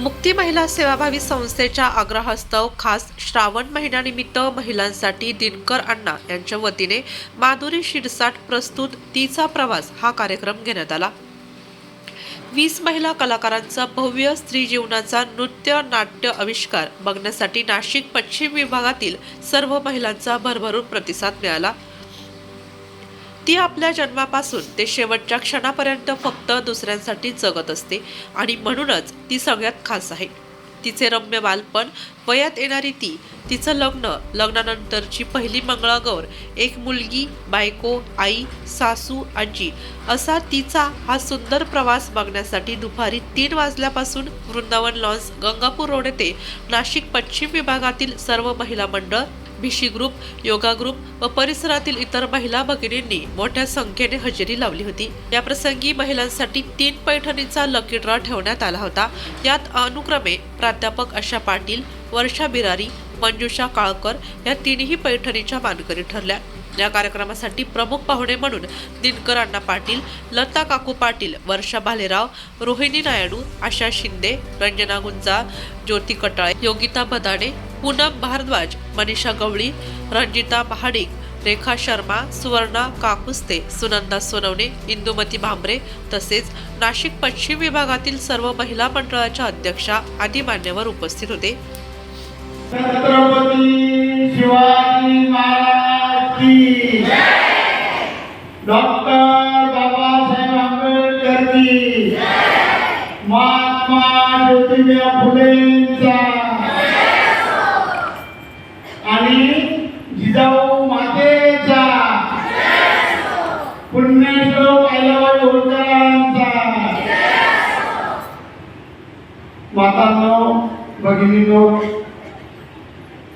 मुक्ती महिला सेवाभावी संस्थेच्या आग्रहास्तव खास श्रावण महिन्यानिमित्त महिलांसाठी दिनकर अण्णा यांच्या वतीने माधुरी शिरसाट प्रस्तुत तिचा प्रवास हा कार्यक्रम घेण्यात आला. वीस महिला कलाकारांचा भव्य स्त्री जीवनाचा नृत्य नाट्य आविष्कार बघण्यासाठी नाशिक पश्चिम विभागातील सर्व महिलांचा भरभरून प्रतिसाद मिळाला. ती आपल्या जन्मापासून ते शेवटच्या क्षणापर्यंत फक्त दुसऱ्यांसाठी जगत असते आणि म्हणूनच ती सगळ्यात खास आहे. तिचे रम्य बालपण वयात येणारी ती तिचं लग्न लग्नानंतरची पहिली मंगळागौर एक मुलगी बायको आई सासू आजी असा तिचा हा सुंदर प्रवास बघण्यासाठी दुपारी तीन वाजल्यापासून वृंदावन लॉन्स गंगापूर रोड येथे नाशिक पश्चिम विभागातील सर्व महिला मंडळ भिशी ग्रुप योगा ग्रुप व परिसरातील इतर महिला भगिनींनी मोठ्या संख्येने हजेरी लावली होती. या प्रसंगी महिलांसाठी तीन पैठणीचा लकी ड्रॉ ठेवण्यात आला होता. यात अनुक्रमे प्राध्यापक आशा पाटील वर्षा बिरारी मंजुषा काळकर या तिन्ही पैठणीच्या मानकरी ठरल्या. या कार्यक्रमासाठी प्रमुख पाहुणे म्हणून दिनकर अण्णा पाटील लता काकू पाटील वर्षा भालेराव रोहिणी नायडू आशा शिंदे रंजना गुंजा ज्योती कटाळे योगिता बदाणे पूनम भारद्वाज मनीषा गवळी रंजिता महाडिक रेखा शर्मा सुवर्णा काकुस्ते सुनंदा सोनवणे इंदुमती भांबरे तसेच नाशिक पश्चिम विभागातील सर्व महिला मंडळाच्या अध्यक्षा आदी मान्यवर उपस्थित होते. डॉक्टर बाबासाहेब आंबेडकर महात्मा ज्योतिबा फुलेंचा पुण्यश्लोक आईलाबाई होळकरांचा मातांनो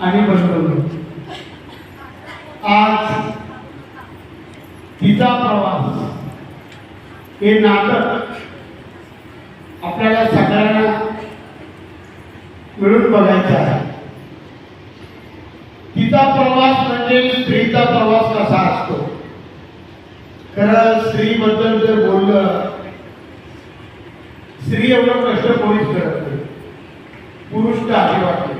आणि बंधू आज तिचा प्रवास हे नाटक आपल्याला सगळ्यांना मिळून बघायचं आहे. तिचा प्रवास म्हणजे स्त्रीचा प्रवास कसा असतो? खरं स्त्रीबद्दल जर बोललं स्त्री एवढं कष्ट कोणीच करत नाही. पुरुष तर आधी वाटते.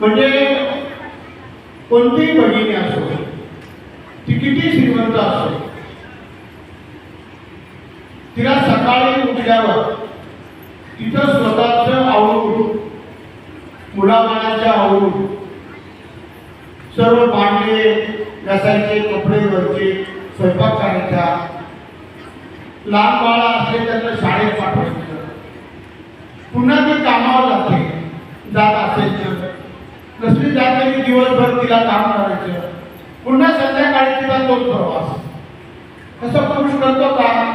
म्हणजे कोणतीही भगिनी असो ती किती श्रीमंत असो तिला सकाळी उठल्यावर तिथं स्वतःच आवडून मुलाबाळाच्या आवडून सर्व भांडे घासायचे कपडे धुवायचे स्वयंपाक करायचा. लहान बाळा असले त्यांना शाळेत पाठवायचं. पुन्हा ती कामावर जाते. जात असायचं. तर नसली जात तरी दिवसभर तिला काम करायचं? पुन्हा संध्याकाळी तिला तो प्रवास. कसं पुरुष करतो का?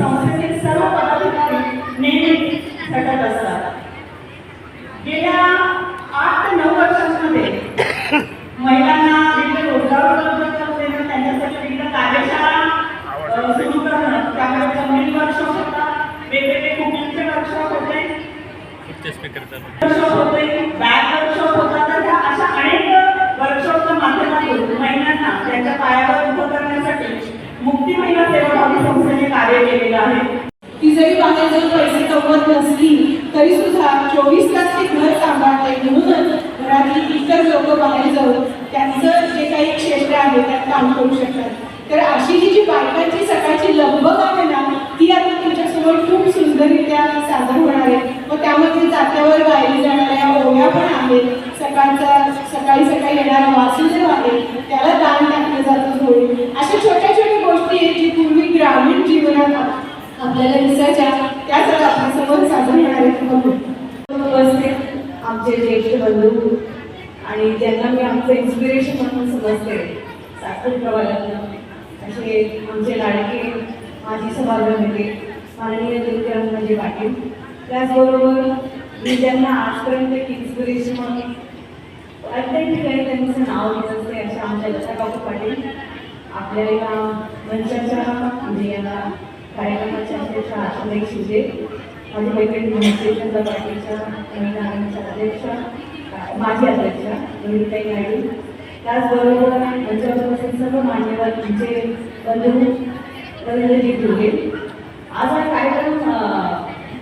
संस्थेतील सर्व पदाधिकारी नेहमी झटत असतात. गेल्या आठ ते नऊ वर्षांमध्ये महिलांना विविध रोजगार उपलब्ध करून देणं त्यांच्यासाठी विविध कार्यशाळा सुरू करणं त्यामध्ये कम्युनिटी वर्कशॉप होतात वेगवेगळे कुकिंगचे वर्कशॉप होते. वर्कशॉप होते बॅग वर्कशॉप होता. तर ह्या अशा अनेक वर्कशॉपच्या माध्यमातून महिलांना त्यांच्या पायावर उभं करण्यासाठी मुक्ती महिला सेवाभावी संस्थेने कार्य केलेलं आहे. ती जरी बाहेर जाऊन पैसे कमवत नसली तरी सुद्धा चोवीस तास ती घर सांभाळते म्हणूनच घरातील इतर लोक बाहेर जाऊन त्यांचं जे काही क्षेत्र आहे त्यात काम करू शकतात. तर अशी ही जी बायकांची सकाळची लगबग आहे ना ती आता तुमच्यासमोर खूप सुंदररित्या सादर होणार आहे. व त्यामध्ये जात्यावर गायली जाणाऱ्या ओव्या पण आहेत. सकाळचा सकाळी सकाळी येणारा वासुदेव आहे त्याला दान टाकलं जातं होळी. अशा छोट्या छोट्या गोष्टी आहेत जी पूर्वी ग्रामीण आपल्याला दिसायच्या. त्या सगळ्या आपल्यासमोर सादर होणार आहेत आमचे ज्येष्ठ बंधू आणि ज्यांना मी आमचं इन्स्पिरेशन म्हणून समजते. साखर प्रवाहातनं. असे आमचे लाडके माझी सभागृह माननीय ज्योतिरामजी म्हणजे पाटील. त्याचबरोबर मी ज्यांना आजपर्यंत एक इन्स्पिरेशन म्हणून प्रत्येक ठिकाणी त्यांचं नाव घेत असते अशा आमच्या लता काकू पाटील. आपल्या या मंचाच्या म्हणजे या कार्यक्रमाच्या अध्यक्ष आशाताई शिजे माझी मैत्रीण भारतीय जनता पार्टीच्या महिला आघाडीच्या अध्यक्षा माजी अध्यक्ष रोहिताई नायडू. त्याचबरोबर मंचावर उपस्थित सर्व मान्यवर तुमचे बंधू रवींद्रजी दुर्गे आज हा कार्यक्रम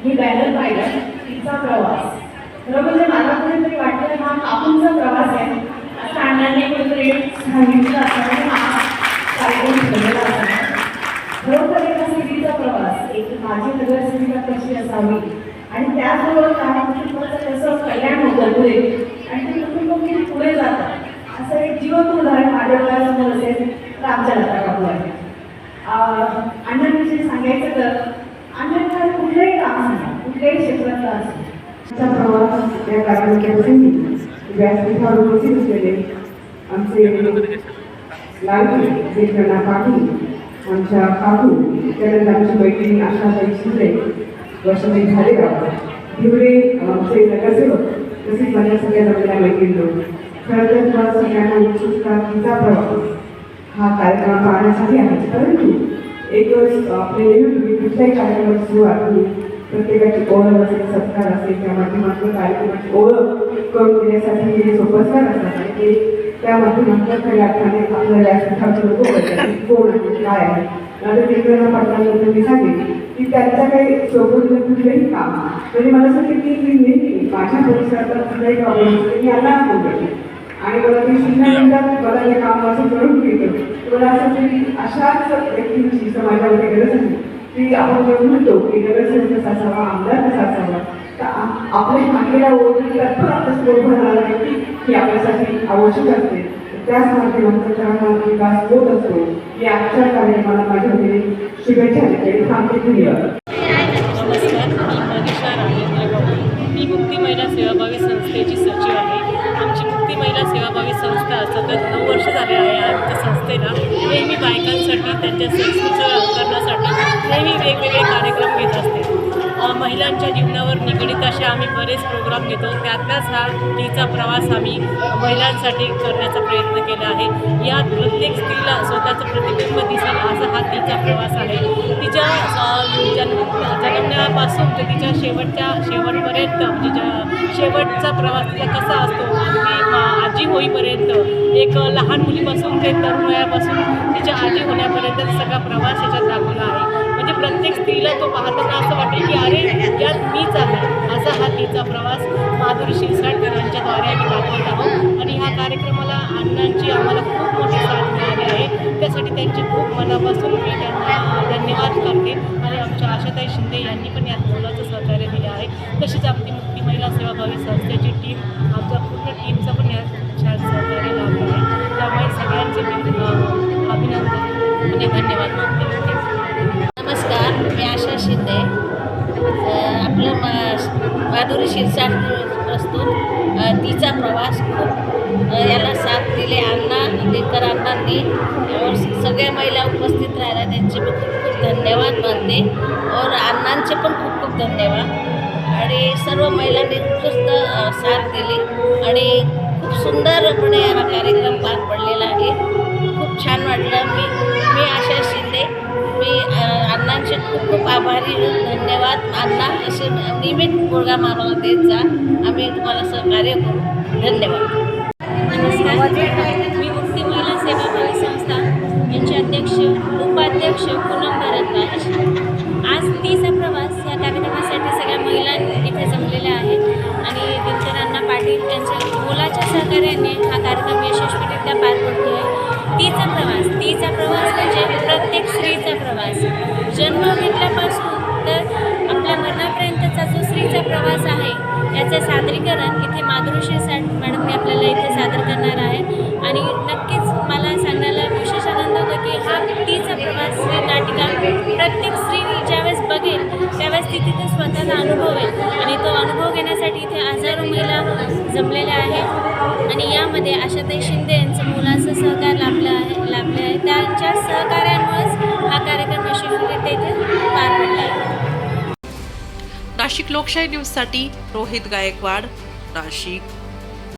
मी बॅनर पाहिला तिचा प्रवास. खरं म्हणजे मला कुठेतरी वाटतं हा कापूंचा प्रवास आहे. असं अण्णांनी कुठेतरी सांगितलं असं हा कार्यक्रम ठरलेला असावा खरोखर एका स्त्रीचा प्रवास एक माझी नगरसेविका कशी असावी आणि कसं कल्याण होतं पुढे आणि ते कुटुंब पुढे जातात असं एक जीवंत उदाहरण माझ्या डोळ्यासमोर असेल तर आमच्या लता काकू आहे अण्णांविषयी सांगायचं तर अण्णांना कुठलंही काम सांगा कुठल्याही क्षेत्रातलं असेल चा प्रवास या कार्यक्रमाप्रसंगी व्यासपीठावर उपस्थित असलेले आमचे लाडके पाटील आमच्या काकू त्यानंतर आमची मैत्रिणी आशाताई शिंदे वर्षाताई झालेगाव धिवरे आमचे नगरसेवक तसेच माझ्या सगळ्या जमलेल्या मैत्रिणी खरं तर मला सगळ्यांना उत्सुकता तिचा प्रवास? हा कार्यक्रम पाहण्यासाठी आहे. परंतु एक दिवस आपले कुठल्याही कार्यक्रमाची सुरुवात ही प्रत्येकाची ओळख असेल सत्कार असेल त्या माध्यमातून कार्यक्रमाची ओळख करून देण्यासाठी हे सोपस्कार असतात आणि ते त्यामध्ये नंतर काही अर्थाने आपल्याला व्यासपीठाचे लोक की कोण आहे काय आहे? माझ्या मित्रांना पाटलांबद्दल मी सांगेन. की त्यांचं काही सोबत कुठलंही काम. म्हणजे मला असं की मी नेहमी माझ्या परिसरात कुठलाही प्रॉब्लेम असतो मी यांना बोलते आणि मला ते मला हे काम असं करून घेतो मला असं की अशाच व्यक्तींची समाजामध्ये गरज आहे की आपण म्हणतो की नगरसेवक कसा असावा आमदार कसा असावा तर आपल्या मागेला ओळखी तत्पर आपल्यासमोर राहणारा की आपल्यासाठी आवश्यक असते. त्याच माध्यमांचा त्यांना विकास होत असतो. या आजच्या कार्यक्रमाला माझ्या वतीने शुभेच्छा देते. आणि थांबते धन्यवाद मी मुक्ती महिला सेवाभावी संस्थेची सचिव आहे. आमची मुक्ती महिला सेवाभावी संस्था सतत नऊ वर्ष झाले आहे. आमच्या संस्थेला नेहमी बायकांसाठी त्यांच्या संस्थेचं करण्यासाठी नेहमी वेगवेगळे कार्यक्रम घेत असते. महिलांच्या जीवनावर निगडीत असे आम्ही बरेच प्रोग्राम घेतो. त्यातलाच हा तिचा प्रवास आम्ही महिलांसाठी करण्याचा प्रयत्न केला आहे. यात प्रत्येक स्त्रीला स्वतःचं प्रतिबिंब दिसेल असा हा तिचा प्रवास आहे. तिच्या जन्म जन्मण्यापासून ते तिच्या शेवटच्या शेवटपर्यंत म्हणजे शेवटचा प्रवास तिचा कसा असतो अगदी आजी होईपर्यंत एक लहान मुलीपासून ते तरुण वयापासून तिच्या आजी होण्यापर्यंत सगळा प्रवास याच्यात दाखवला आहे. म्हणजे प्रत्येक स्त्रीला तो पाहताना असं वाटेल की अरे यात मीच आहे. असा हा तिचा प्रवास माधुरी शिरसाटकर यांच्याद्वारे आम्ही दाखवत आहोत. आणि ह्या कार्यक्रमाला अण्णांची आम्हाला खूप मोठी साथ मिळाली आहे. त्यासाठी त्यांचे खूप मनापासून मी त्यांना धन्यवाद करते. आणि आमच्या आशाताई शिंदे यांनी पण यात मोलाचं सहकार्य दिलं आहे. तशीच आपली मुक्ती महिला सेवाभावी संस्थेची माधुरी शिरसाट प्रस्तुत तिचा प्रवास खूप याला साथ दिले अण्णा दिनकर अण्णांनी. और सगळ्या महिला उपस्थित राहिल्या त्यांचे मी खूप खूप धन्यवाद मानते. और अण्णांचे पण खूप खूप धन्यवाद. आणि सर्व महिलांनी उत्कृष्ट साथ दिली. आणि खूप सुंदरपणे हा कार्यक्रम पार पडलेला आहे. खूप छान वाटलं. मी मी आशा शिंदे. मी अण्णांचे खूप खूप आभारी. धन्यवाद. अण्णा असे नियमित प्रोग्राम आम्हाला देत जा. आम्ही तुम्हाला सहकार्य करू. धन्यवाद. नमस्कार. मी मुक्ती महिला सेवाभावी संस्था यांचे अध्यक्ष उपाध्यक्ष पूनम भारद्वाज आज तिचा प्रवास या कार्यक्रमासाठी सगळ्या महिला इथे जमलेल्या आहेत. आणि दिनकरांना पाटील यांच्या मुलाच्या सहकार्याने हा कार्यक्रम यशस्वीरित्या पार पडतो आहे तिचा प्रवास तिचा प्रवास म्हणजे प्रत्येक स्त्रीचा प्रवास. जन्म घेतल्यापासून तर आपल्या मरणापर्यंतचा जो स्त्रीचा प्रवास आहे याचे सादरीकरण इथे माधुरी शिरसाट मॅडमने आपल्याला इथे सादर करणार आहे. आणि नक्कीच मला सांगायला विशेष आनंद होतो की हा तिचा प्रवास नाटिका प्रत्येक स्त्री ज्यावेळेस बघेल त्यावेळेस ती तिथे स्वतःला अनुभवेल आणि तो अनुभव घेण्यासाठी इथे हजारो महिला जमलेल्या आहेत. आणि यामध्ये आशाताई शिंदे यांचं मुलाचं सहकार त्यांच्या सहकार्यामुळेच हा कार्यक्रम यशस्वीरित्या पार पडला. नाशिक लोकशाही न्यूजसाठी रोहित गायकवाड नाशिक